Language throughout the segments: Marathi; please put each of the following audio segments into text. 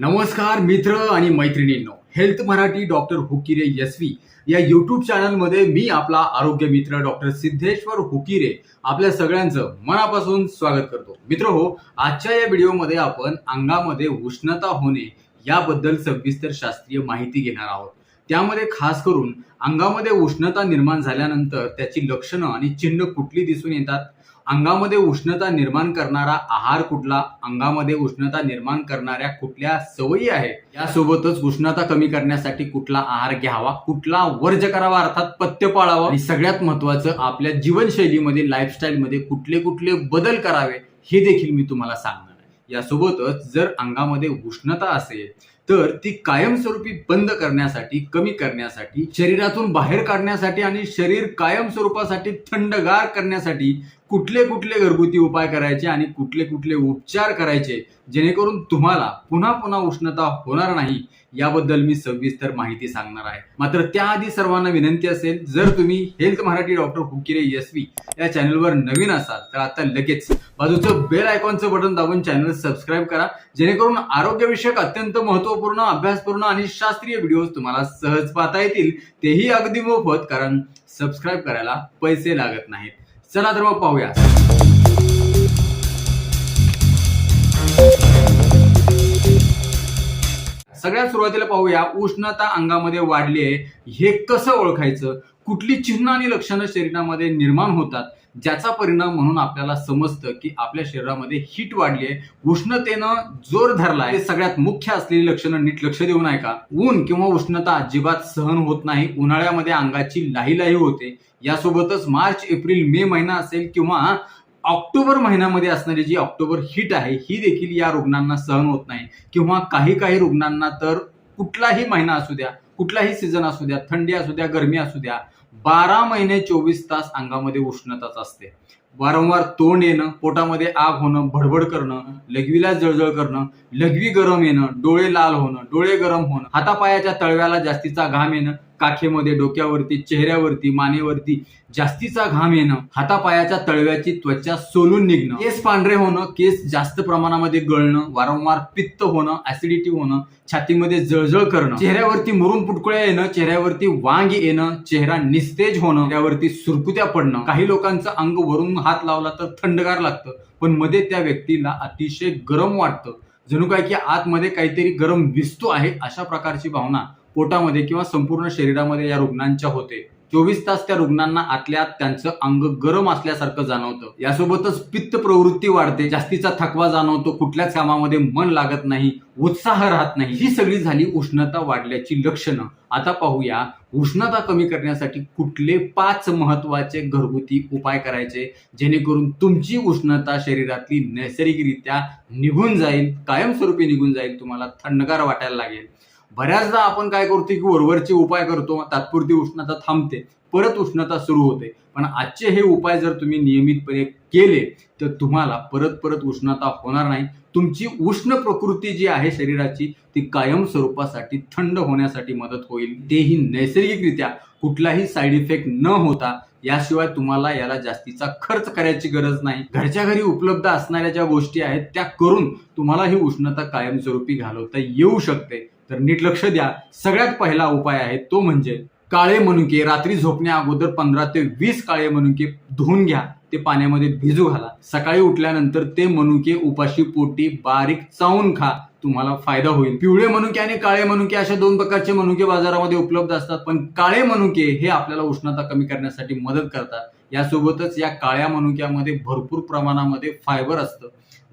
नमस्कार मित्र आणि मैत्रिणींनो. हेल्थ मराठी डॉक्टर हुकिरे यस्वी या युट्यूब चॅनलमध्ये मी आपला आरोग्य मित्र डॉक्टर सिद्धेश्वर हुकिरे आपल्या सगळ्यांचं मनापासून स्वागत करतो. मित्र हो आजच्या या व्हिडिओमध्ये आपण अंगामध्ये उष्णता होणे याबद्दल सविस्तर शास्त्रीय माहिती घेणार आहोत. त्यामध्ये खास करून अंगामध्ये उष्णता निर्माण झाल्यानंतर त्याची लक्षणं आणि चिन्ह कुठली दिसून येतात? अंगामध्ये उष्णता निर्माण करणारा आहार कुठला? अंगामध्ये उष्णता निर्माण करणाऱ्या कुठल्या सवयी आहेत? यासोबतच उष्णता कमी करण्यासाठी कुठला आहार घ्यावा? कुठला वर्ज करावा? अर्थात पथ्य पाळावा? आणि सगळ्यात महत्वाचं आपल्या जीवनशैलीमध्ये लाईफस्टाईलमध्ये कुठले कुठले बदल करावे हे देखील मी तुम्हाला सांगणार आहे. यासोबतच जर अंगामध्ये उष्णता असेल तर ती कायमस्वरूपी बंद करण्यासाठी कमी करण्यासाठी शरीरातून बाहेर काढण्यासाठी आणि शरीर कायमस्वरूपासाठी थंडगार करण्यासाठी कुठले कुठले घरगुती उपाय करायचे आणि कुठले कुठले उपचार करायचे जेणेकरून तुम्हाला पुन्हा पुन्हा उष्णता होणार नाही याबद्दल मी सविस्तर माहिती सांगणार आहे. मात्र त्याआधी सर्वांना विनंती असेल जर तुम्ही हेल्थ मराठी डॉक्टर हुकिरे यशवी या चॅनलवर नवीन असाल तर आता लगेच बाजूचं बेल आयकॉनचं बटन दाबून चॅनल सबस्क्राईब करा जेणेकरून आरोग्यविषयक अत्यंत महत्त्वपूर्ण अभ्यासपूर्ण आणि शास्त्रीय व्हिडिओज तुम्हाला सहज पाहता येतील. तेही अगदी मोफत कारण सबस्क्राईब करायला पैसे लागत नाहीत. चला तर मग पाहूया. सगळ्यात सुरुवातीला पाहूया उष्णता अंगामध्ये वाढली आहे. हे कसं ओळखायचं? कुठली चिन्ह आणि लक्षणं शरीरामध्ये निर्माण होतात? ज्याचा परिणाम म्हणून आपल्याला समजतं की आपल्या शरीरामध्ये हीट वाढली आहे. उष्णतेनं जोर धरलाय. हे सगळ्यात मुख्य असलेली लक्षणं नीट लक्ष देऊन ऐका ऊन किंवा उष्णता अजिबात सहन होत नाही. उन्हाळ्यामध्ये अंगाची लाही लाही होते. यासोबतच मार्च एप्रिल मे महिना असेल किंवा ऑक्टोबर महिन्यामध्ये असणारी जी ऑक्टोबर हीट आहे ही देखील या रुग्णांना सहन होत नाही. किंवा काही काही रुग्णांना तर कुठलाही महिना असू द्या कुठलाही सीझन असू द्या थंडी असू द्या गरमी असू द्या बारा महिने चोवीस तास अंगामध्ये उष्णताच असते. वारंवार तोंड येणं पोटामध्ये आग होणं भडभड करणं लघवीला जळजळ करणं लघवी गरम येणं डोळे लाल होणं डोळे गरम होणं हातापायाच्या तळव्याला जास्तीचा घाम येणं काखेमध्ये डोक्यावरती चेहऱ्यावरती मानेवरती जास्तीचा घाम येणं हातापायाच्या तळव्याची त्वचा सोलून निघणं केस पांढरे होणं केस जास्त प्रमाणामध्ये गळणं वारंवार पित्त होणं ऍसिडिटी होणं छातीमध्ये जळजळ करणं चेहऱ्यावरती मुरून पुटकुळ्या येणं चेहऱ्यावरती वांग येणं चेहरा निस्तेज होणं त्यावरती सुरकुत्या पडणं. काही लोकांचं अंग वरून हात लावला तर थंडगार लागतं पण मध्ये त्या व्यक्तीला अतिशय गरम वाटतं. जणू काय की आतमध्ये काहीतरी गरम विस्तू आहे अशा प्रकारची भावना पोटामध्ये किंवा संपूर्ण शरीरामध्ये या रुग्णांच्या होते. चोवीस तास त्या रुग्णांना आतल्या त्यांचं अंग गरम असल्यासारखं जाणवतं. यासोबतच पित्त प्रवृत्ती वाढते जास्तीचा थकवा जाणवतो कुठल्याच कामामध्ये मन लागत नाही उत्साह राहत नाही. ही सगळी झाली उष्णता वाढल्याची लक्षणं. आता पाहूया उष्णता कमी करण्यासाठी कुठले पाच महत्त्वाचे घरगुती उपाय करायचे जेणेकरून तुमची उष्णता शरीरातली नैसर्गिकरित्या निघून जाईल कायमस्वरूपी निघून जाईल तुम्हाला थंडगार वाटायला लागेल. बऱ्याचदा आपण काय करतो की वरवरचे उपाय करतो तात्पुरती उष्णता थांबते परत उष्णता सुरू होते. पण आजचे हे उपाय जर तुम्ही नियमितपणे केले तर तुम्हाला परत परत उष्णता होणार नाही. तुमची उष्ण प्रकृती जी आहे शरीराची ती कायम स्वरूपासाठी थंड होण्यासाठी मदत होईल. तेही नैसर्गिकरित्या कुठलाही साईड इफेक्ट न होता याशिवाय तुम्हाला याला जास्तीचा खर्च करायची गरज नाही. घरच्या घरी उपलब्ध असणाऱ्या ज्या गोष्टी आहेत त्या करून तुम्हाला ही उष्णता कायमस्वरूपी घालवता येऊ शकते. तर नीट लक्ष द्या. सगळ्यात पहिला उपाय आहे तो म्हणजे काळे मनुके रात्री झोपण्या अगोदर पंधरा ते वीस काळे मनुके धुवून घ्या. ते पाण्यामध्ये भिजू घाला. सकाळी उठल्यानंतर ते मनुके उपाशी पोटी बारीक चावून खा. तुम्हाला फायदा होईल. पिवळे मनुके आणि काळे मनुके अशा दोन प्रकारचे मनुके बाजारामध्ये उपलब्ध असतात. पण काळे मनुके हे आपल्याला उष्णता कमी करण्यासाठी मदत करतात. यासोबतच या काळ्या मनुक्यामध्ये भरपूर प्रमाणामध्ये फायबर असतं.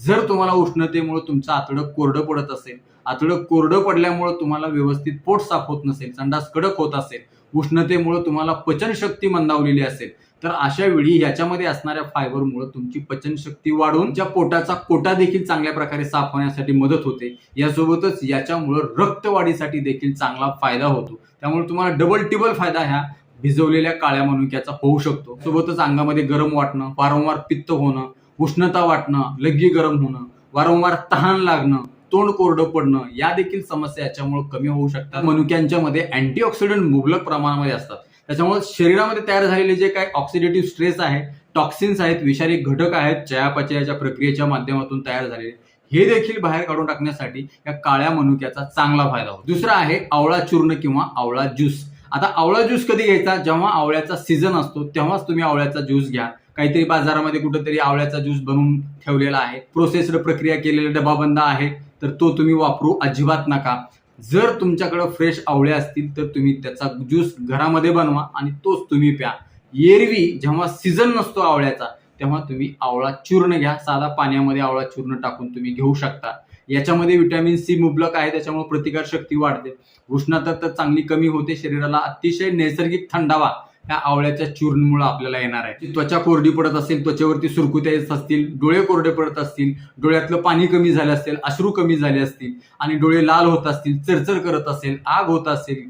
जर तुम्हाला उष्णतेमुळे तुमचं आतडं कोरडं पडत असेल आतडं कोरडं पडल्यामुळे तुम्हाला व्यवस्थित पोट साफ होत नसेल संडास कडक होत असेल उष्णतेमुळे तुम्हाला पचनशक्ती मंदावलेली असेल तर अशा वेळी ह्याच्यामध्ये असणाऱ्या फायबरमुळे तुमची पचनशक्ती वाढून त्या पोटाचा कोटा देखील चांगल्या प्रकारे साफ होण्यासाठी मदत होते. यासोबतच याच्यामुळं रक्तवाढीसाठी देखील चांगला फायदा होतो. त्यामुळे तुम्हाला डबल टिबल फायदा ह्या भिजवलेल्या काळ्या मनुक्याचा होऊ शकतो. सोबतच अंगामध्ये गरम वाटणं वारंवार पित्त होणं उष्णता वाटणं लगी गरम होणं वारंवार तहान लागणं तोंड कोरडं पडणं या देखील समस्या याच्यामुळे कमी होऊ शकतात. मनुक्यांच्या मध्ये अँटीऑक्सिडंट मुबलक प्रमाणामध्ये असतात. त्याच्यामुळे शरीरामध्ये तयार झालेले जे काही ऑक्सिडेटिव्ह स्ट्रेस आहे टॉक्सिन्स आहेत विषारी घटक आहेत चयापचयाच्या प्रक्रियेच्या माध्यमातून तयार झालेले हे देखील बाहेर काढून टाकण्यासाठी या काळ्या मनुक्याचा चांगला फायदा होतो. दुसरा आहे आवळा चूर्ण किंवा आवळा ज्यूस. आता आवळा ज्यूस कधी घ्यायचा? जेव्हा आवळ्याचा सीझन असतो तेव्हाच तुम्ही आवळ्याचा ज्यूस घ्या. काहीतरी बाजारामध्ये कुठंतरी आवळ्याचा ज्यूस बनवून ठेवलेला आहे. प्रोसेस्ड प्रक्रिया केलेला डबा बंद आहे. तर तो तुम्ही वापरू अजिबात नका. जर तुमच्याकडं फ्रेश आवळे असतील तर तुम्ही त्याचा ज्यूस घरामध्ये बनवा आणि तोच तुम्ही प्या. एरवी जेव्हा सीझन नसतो आवळ्याचा तेव्हा तुम्ही आवळा चूर्ण घ्या. साधा पाण्यामध्ये आवळा चूर्ण टाकून तुम्ही घेऊ शकता. याच्यामध्ये विटॅमिन सी मुबलक आहे त्याच्यामुळे प्रतिकार शक्ती वाढते. उष्णता तर चांगली कमी होते. शरीराला अतिशय नैसर्गिक थंडावा या आवळ्याच्या चूर्णमुळे आपल्याला येणार आहे. त्वचा कोरडी पडत असेल त्वचेवरती सुरकुत्या येत असतील डोळे कोरडे पडत असतील डोळ्यातलं पाणी कमी झालं असेल अश्रू कमी झाले असतील आणि डोळे लाल होत असतील चरचर करत असेल आग होत असेल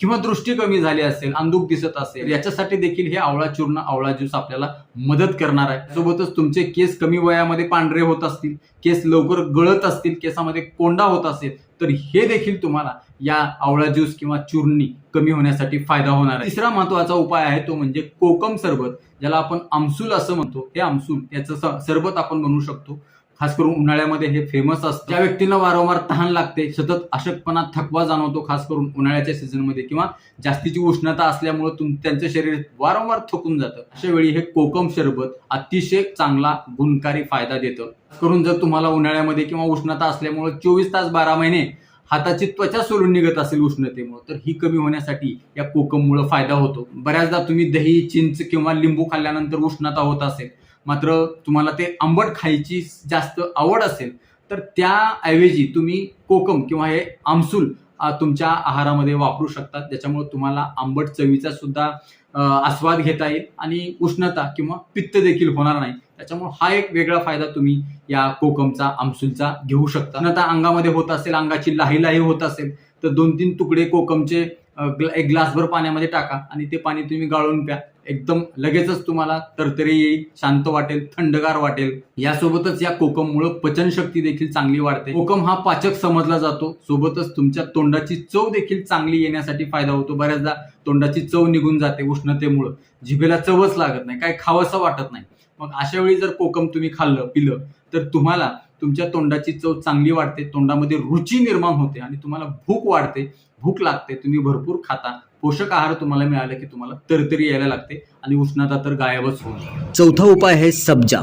किंवा दृष्टी कमी झाली असेल अंधुक दिसत असेल याच्यासाठी देखील हे आवळा चूर्ण आवळा ज्यूस आपल्याला मदत करणार आहे. सोबतच तुमचे केस कमी वयामध्ये पांढरे होत असतील केस लवकर गळत असतील केसामध्ये कोंडा होत असेल तर हे देखील तुम्हाला या आवळा ज्यूस किंवा चूर्णी कमी होण्यासाठी फायदा होणार आहे. तिसरा महत्त्वाचा उपाय आहे तो म्हणजे कोकम सरबत ज्याला आपण आमसूल असं म्हणतो. हे आमसूल याचं सरबत आपण बनवू शकतो. खास करून उन्हाळ्यामध्ये हे फेमस असतं. ज्या व्यक्तींना वारंवार तहान लागते सतत अशक्तपणा थकवा जाणवतो खास करून उन्हाळ्याच्या सीझनमध्ये किंवा जास्तीची उष्णता असल्यामुळे तुम त्यांचं शरीर वारंवार थकून जातं. अशा वेळी हे कोकम शरबत अतिशय चांगला गुणकारी फायदा देतं. करून जर तुम्हाला उन्हाळ्यामध्ये किंवा उष्णता असल्यामुळे चोवीस तास बारा महिने हाताची त्वचा सोलून निघत असेल उष्णतेमुळे तर ही कमी होण्यासाठी या कोकममुळे फायदा होतो. बऱ्याचदा तुम्ही दही चिंच किंवा लिंबू खाल्ल्यानंतर उष्णता होत असेल मात्र तुम्हाला ते आंबट खायची जास्त आवड असेल तर त्याऐवजी तुम्ही कोकम किंवा हे आमसूल तुमच्या आहारामध्ये वापरू शकतात. ज्याच्यामुळे तुम्हाला आंबट चवीचा सुद्धा आस्वाद घेता येईल आणि उष्णता किंवा पित्त देखील होणार नाही. त्याच्यामुळे हा एक वेगळा फायदा तुम्ही या कोकमचा आमसूलचा घेऊ शकता. उष्णता अंगामध्ये होत असेल अंगाची लाही लाही होत असेल तर दोन तीन तुकडे कोकमचे ग्ला- एक ग्लासभर पाण्यामध्ये टाका आणि ते पाणी तुम्ही गाळून प्या. एकदम लगेचच तुम्हाला तरतरी येईल शांत वाटेल थंडगार वाटेल. यासोबतच या कोकममुळं पचनशक्ती देखील चांगली वाढते. कोकम हा पाचक समजला जातो. सोबतच तुमच्या तोंडाची चव देखील चांगली येण्यासाठी फायदा होतो. बऱ्याचदा तोंडाची चव निघून जाते उष्णतेमुळं. जिभेला चवच लागत नाही काय खावंसं वाटत नाही. मग अशा वेळी जर कोकम तुम्ही खाल्लं पिलं तर तुम्हाला तुमच्या तोंडाची चव चांगली वाढते. तोंडामध्ये रुची निर्माण होते आणि तुम्हाला भूक वाढते. भूक लागते तुम्ही भरपूर खाता. पोषक आहार तुम्हाला मिळाला की तुम्हाला तरतरी यायला लागते आणि उष्णता तर गायबच होईल चौथा उपाय आहे सब्जा.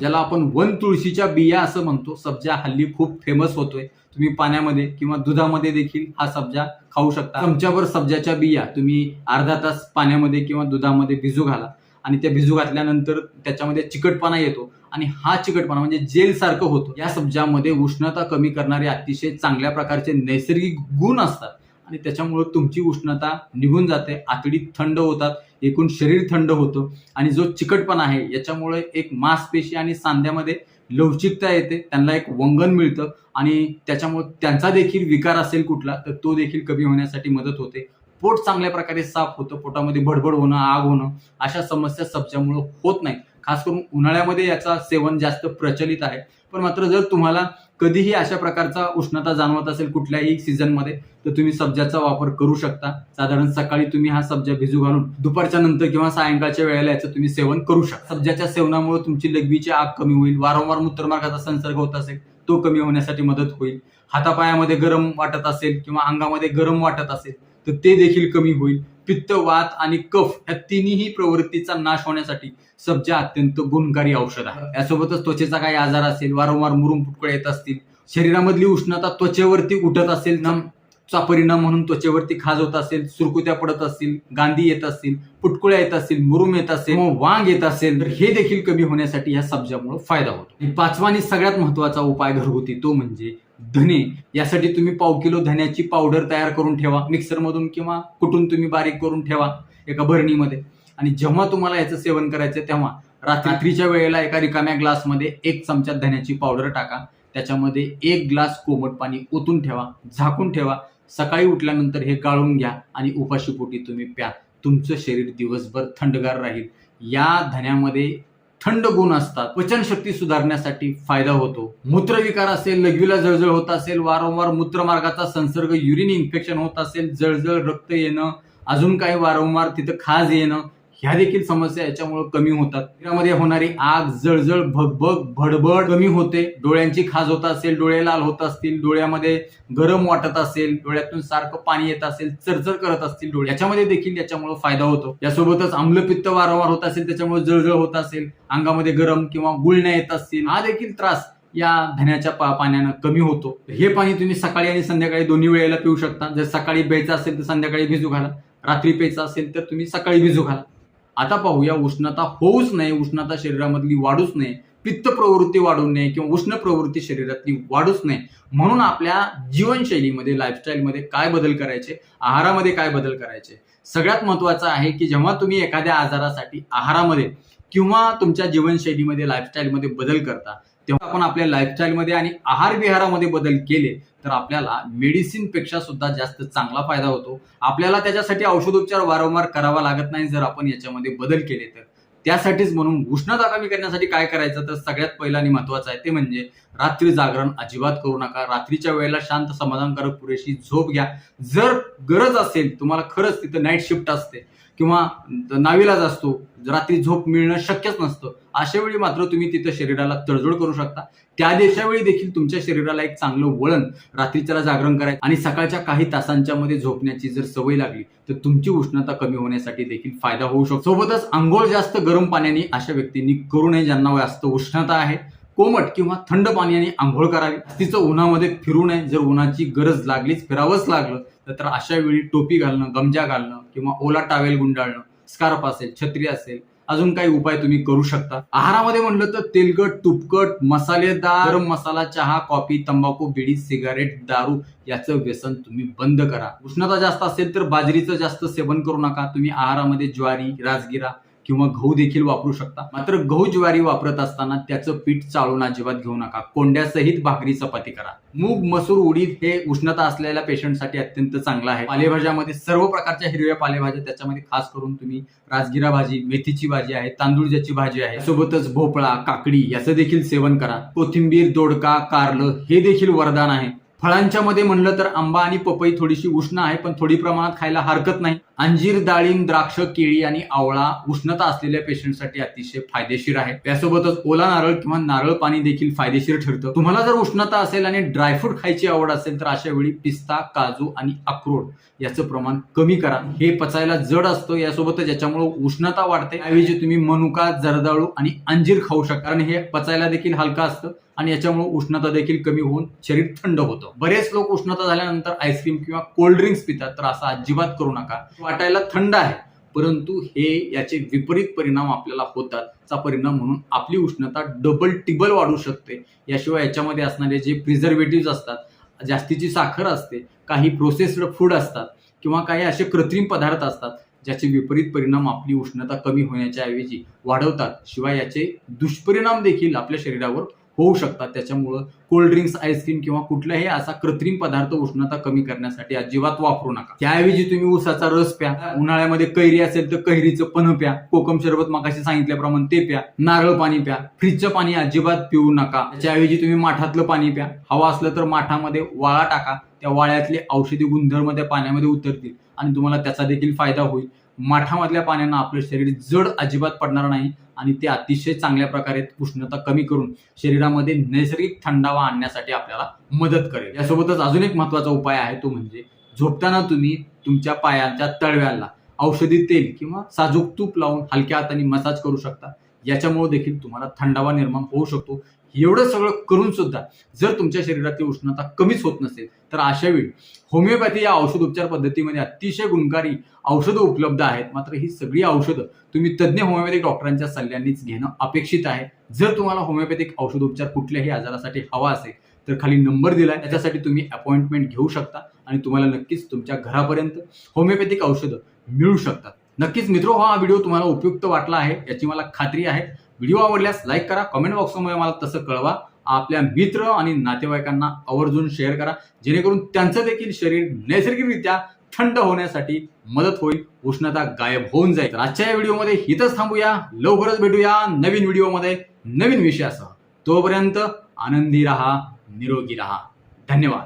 ज्याला आपण वन तुळशीच्या बिया असं म्हणतो. सब्जा हल्ली खूप फेमस होतोय. तुम्ही पाण्यामध्ये किंवा दुधामध्ये देखील हा सब्जा खाऊ शकता. चमच्याभर सब्जाच्या बिया तुम्ही अर्धा तास पाण्यामध्ये किंवा दुधामध्ये भिजू घाला. आणि त्या भिजू घातल्यानंतर त्याच्यामध्ये चिकटपणा येतो. आणि हा चिकटपणा म्हणजे जेल सारखं होतं. या सब्जामध्ये उष्णता कमी करणारे अतिशय चांगल्या प्रकारचे नैसर्गिक गुण असतात. आणि त्याच्यामुळं तुमची उष्णता निघून जाते आतडी थंड होतात एकूण शरीर थंड होतं आणि जो चिकटपणा आहे याच्यामुळे एक मांसपेशी आणि सांध्यामध्ये लवचिकता येते त्यांना एक वंगण मिळतं आणि त्याच्यामुळे त्यांचा देखील विकार असेल कुठला तर तो देखील कमी होण्यासाठी मदत होते. पोट चांगल्या प्रकारे साफ होतं पोटामध्ये भडभड होणं आग होणं अशा समस्या सब्जामुळं होत नाही खास करून उन्हाळ्यामध्ये याचा सेवन जास्त प्रचलित आहे. पण मात्र जर तुम्हाला कधीही अशा प्रकारचा उष्णता जाणवत असेल कुठल्याही सीझनमध्ये तर तुम्ही सब्जाचा वापर करू शकता. साधारण सकाळी तुम्ही हा सब्जा भिजू घालून दुपारच्या नंतर किंवा सायंकाळच्या वेळेला याचं तुम्ही सेवन करू शकता. सब्जाच्या सेवनामुळे तुमची लघवीची आग कमी होईल वारंवार मूत्रमार्गाचा संसर्ग होत असेल तो कमी होण्यासाठी मदत होईल. हातापायामध्ये गरम वाटत असेल किंवा अंगामध्ये गरम वाटत असेल तर ते देखील कमी होईल. पित्त वात आणि कफ या तिन्ही प्रवृत्तीचा नाश होण्यासाठी सब्जा अत्यंत गुणकारी औषध आहे. यासोबतच त्वचेचा काही आजार असेल वारंवार मुरुम फुटकुळे येत असतील शरीरामधली उष्णता त्वचेवरती उठत असेल ना चा परिणाम म्हणून त्वचेवरती खाज होत असेल सुरकुत्या पडत असतील गांधी येत असतील पुटकुळ्या येत असतील मुरुम येत असेल वांग येत असेल तर हे देखील कमी होण्यासाठी या सब्जामुळे फायदा होतो. आणि पाचवा आणि सगळ्यात महत्त्वाचा उपाय घरगुती तो म्हणजे धने. यासाठी तुम्ही पाव किलो धन्याची पावडर तयार करून ठेवा. मिक्सरमधून किंवा कुठून तुम्ही बारीक करून ठेवा एका भरणीमध्ये आणि जेव्हा तुम्हाला याचं सेवन करायचं तेव्हा रात्रीच्या वेळेला एका रिकाम्या ग्लासमध्ये एक चमचा धन्याची पावडर टाका. त्याच्यामध्ये एक ग्लास कोमट पाणी ओतून ठेवा झाकून ठेवा. सकाळी उठल्यानंतर हे गाळून घ्या आणि उपाशीपोटी तुम्ही प्या. तुमचं शरीर दिवसभर थंडगार राहील. या धन्यामध्ये थंड गुण असतात. पचनशक्ती सुधारण्यासाठी फायदा होतो. मूत्रविकार असेल लघवीला जळजळ होत असेल वारंवार मूत्रमार्गाचा संसर्ग युरिन इन्फेक्शन होत असेल जळजळ रक्त येणं अजून काही वारंवार तिथं खाज येणं ह्या देखील समस्या याच्यामुळे कमी होतात. शरीरामध्ये होणारी आग जळजळ भगभग भडबड कमी होते. डोळ्यांची खाज होत असेल डोळे लाल होत असतील डोळ्यामध्ये गरम वाटत असेल डोळ्यातून सारखं पाणी येत असेल चरचर करत असतील डोळे. याच्यामध्ये देखील याच्यामुळे फायदा होतो. यासोबतच आम्लपित्त वारंवार होत असेल त्याच्यामुळे जळजळ होत असेल अंगामध्ये गरम किंवा गुळण्या येत असतील हा देखील त्रास या धण्याच्या पा- पाण्यानं कमी होतो. हे पाणी तुम्ही सकाळी आणि संध्याकाळी दोन्ही वेळेला पिऊ शकता. जर सकाळी प्यायचं असेल तर संध्याकाळी भिजू घाला. रात्री प्यायचं असेल तर तुम्ही सकाळी भिजू घाला. आता पाहूया उष्णता होऊच नये उष्णता शरीरामधली वाढूच नये पित्त प्रवृत्ती वाढू नये किंवा उष्ण प्रवृत्ती शरीरातली वाढूच नये. म्हणून आपल्या जीवनशैलीमध्ये लाईफस्टाईलमध्ये काय बदल करायचे? आहारामध्ये काय बदल करायचे? सगळ्यात महत्वाचं आहे की जेव्हा तुम्ही एखाद्या आजारासाठी आहारामध्ये किंवा तुमच्या जीवनशैलीमध्ये लाईफस्टाईलमध्ये बदल करता तेव्हा आपण आपल्या लाईफस्टाईलमध्ये आणि आहार विहारामध्ये बदल केले तर आपल्याला मेडिसिनपेक्षा सुद्धा जास्त चांगला फायदा होतो. आपल्याला त्याच्यासाठी औषधोपचार वारंवार करावा लागत नाही जर आपण याच्यामध्ये बदल केले तर. त्यासाठीच म्हणून उष्णता कमी करण्यासाठी काय करायचं? तर सगळ्यात पहिला आणि महत्वाचं आहे ते म्हणजे रात्री जागरण अजिबात करू नका. रात्रीच्या वेळेला शांत समाधानकारक पुरेशी झोप घ्या. जर गरज असेल तुम्हाला खरंच तिथं नाईट शिफ्ट असते किंवा नाविलाज असतो रात्री झोप मिळणं शक्यच नसतं. अशा वेळी मात्र तुम्ही तिथं शरीराला तडजोड करू शकता. त्या देशावेळी देखील तुमच्या शरीराला एक चांगलं वळण रात्रीच्याला जागरण करायचं आणि सकाळच्या काही तासांच्या मध्ये झोपण्याची जर सवय लागली तर तुमची उष्णता कमी होण्यासाठी देखील फायदा होऊ शकतो. सोबतच आंघोळ जास्त गरम पाण्याने अशा व्यक्तींनी करू नये ज्यांना जास्त उष्णता आहे. कोमट किंवा थंड पाण्याने आंघोळ करावी. तिचं उन्हामध्ये फिरू नये. जर उन्हाची गरज लागलीच फिरावंच लागलं तर- अशा वेळी टोपी घालणं गमजा घालणं किंवा ओला टावेल गुंडाळणं स्कार्फ असेल छत्री असेल अजून काही उपाय तुम्ही करू शकता. आहारामध्ये म्हणलं तर तेलकट तुपकट मसालेदार गरम मसाला चहा कॉफी तंबाखू बिडी सिगारेट दारू याचं व्यसन तुम्ही बंद करा. उष्णता जास्त असेल तर बाजरीचं जास्त सेवन करू नका. तुम्ही आहारामध्ये ज्वारी राजगिरा किंवा गहू देखील वापरू शकता. मात्र गहू ज्वारी वापरत असताना त्याचं पीठ चाळून अजिबात घेऊ नका. कोंड्यासहित भाकरी चपाती करा. मूग मसूर उडीद हे उष्णता असलेल्या पेशंटसाठी अत्यंत चांगलं आहे. पालेभाज्यामध्ये सर्व प्रकारच्या हिरव्या पालेभाज्या त्याच्यामध्ये खास करून तुम्ही राजगिरा भाजी मेथीची भाजी आहे तांदूळज्याची भाजी आहे सोबतच भोपळा काकडी याचं देखील सेवन करा. कोथिंबीर दोडका कारलं हे देखील वरदान आहे. फळांच्या मध्ये म्हणलं तर आंबा आणि पपई थोडीशी उष्ण आहे पण थोडी प्रमाणात खायला हरकत नाही. अंजीर डाळिंब द्राक्ष केळी आणि आवळा उष्णता असलेल्या पेशंटसाठी अतिशय फायदेशीर आहे. त्यासोबतच ओला नारळ किंवा नारळ पाणी देखील फायदेशीर ठरतं. तुम्हाला जर उष्णता असेल आणि ड्रायफ्रूट खायची आवड असेल तर अशा वेळी पिस्ता काजू आणि अक्रोड याचं प्रमाण कमी करा. हे पचायला जड असतं यासोबतच ज्याच्यामुळे उष्णता वाढते. ऐवजी तुम्ही मनुका जर्दाळू आणि अंजीर खाऊ शकता. कारण हे पचायला देखील हलका असतं. आणि याच्यामुळे उष्णता देखील कमी होऊन शरीर थंड होतं. बरेच लोक उष्णता झाल्यानंतर आईस्क्रीम किंवा कोल्ड ड्रिंक्स पितात तर असा अजिबात करू नका. वाटायला थंड आहे परंतु हे याचे विपरीत परिणाम आपल्याला होतात चा परिणाम म्हणून आपली उष्णता डबल टिबल वाढू शकते. याशिवाय याच्यामध्ये असणारे जे प्रिझर्वेटिव्ह असतात जास्तीची साखर असते काही प्रोसेस्ड फूड असतात किंवा काही असे कृत्रिम पदार्थ असतात ज्याचे विपरीत परिणाम आपली उष्णता कमी होण्याच्या ऐवजी वाढवतात. शिवाय याचे दुष्परिणाम देखील आपल्या शरीरावर होऊ शकतात. त्याच्यामुळं कोल्ड्रिंक्स आईस्क्रीम किंवा कुठलाही असा कृत्रिम पदार्थ उष्णता कमी करण्यासाठी अजिबात वापरू नका. त्याऐवजी तुम्ही उसाचा रस प्या उन्हाळ्यामध्ये कैरी असेल तर कैरीचं पण प्या कोकम सरबत मगाशी सांगितल्याप्रमाणे ते प्या नारळ पाणी प्या फ्रीजचं पाणी अजिबात पिऊ नका. त्याऐवजी तुम्ही माठातलं पाणी प्या. हवा असलं तर माठामध्ये वाळा टाका. त्या वाळ्यातले औषधी गुणधर्म त्या पाण्यामध्ये उतरतील आणि तुम्हाला त्याचा देखील फायदा होईल. माठामधल्या पाण्यानं आपलं शरीर जड अजिबात पडणार नाही आणि ते अतिशय चांगल्या प्रकारे उष्णता कमी करून शरीरामध्ये नैसर्गिक थंडावा आणण्यासाठी आपल्याला मदत करेल. यासोबतच अजून एक महत्त्वाचा उपाय आहे तो म्हणजे झोपताना तुम्ही तुमच्या पायांच्या तळव्याला औषधी तेल किंवा साजूक तूप लावून हलक्या हाताने मसाज करू शकता. याच्यामुळे देखील तुम्हाला थंडावा निर्माण होऊ शकतो. एवढं सगळं करून सुद्धा जर तुमच्या शरीरातली उष्णता कमीच होत नसेल तर अशा वेळी होमिओपॅथी या औषध उपचार पद्धतीमध्ये अतिशय गुणकारी औषधं उपलब्ध आहेत. मात्र ही सगळी औषधं तुम्ही तज्ज्ञ होमिओपॅथिक डॉक्टरांच्या सल्ल्यानेच घेणं अपेक्षित आहे. जर तुम्हाला होमिओपॅथिक औषध उपचार कुठल्याही आजारासाठी हवा असेल तर खाली नंबर दिला आहे त्याच्यासाठी तुम्ही अपॉइंटमेंट घेऊ शकता आणि तुम्हाला नक्कीच तुमच्या घरापर्यंत होमिओपॅथिक औषधं मिळू शकतात. नक्कीच मित्रो हा व्हिडिओ तुम्हाला उपयुक्त वाटला आहे याची मला खात्री आहे. व्हिडिओ आवडल्यास लाईक करा. कमेंट बॉक्समध्ये मला तसं कळवा. आपल्या मित्र आणि नातेवाईकांना आवर्जून शेअर करा. जेणेकरून त्यांचं देखील शरीर नैसर्गिकरित्या थंड होण्यासाठी मदत होईल उष्णता गायब होऊन जाईल. आजच्या या व्हिडिओमध्ये इथंच थांबूया. लवकरच भेटूया नवीन व्हिडिओमध्ये नवीन विषयासह. तोपर्यंत आनंदी राहा निरोगी राहा. धन्यवाद.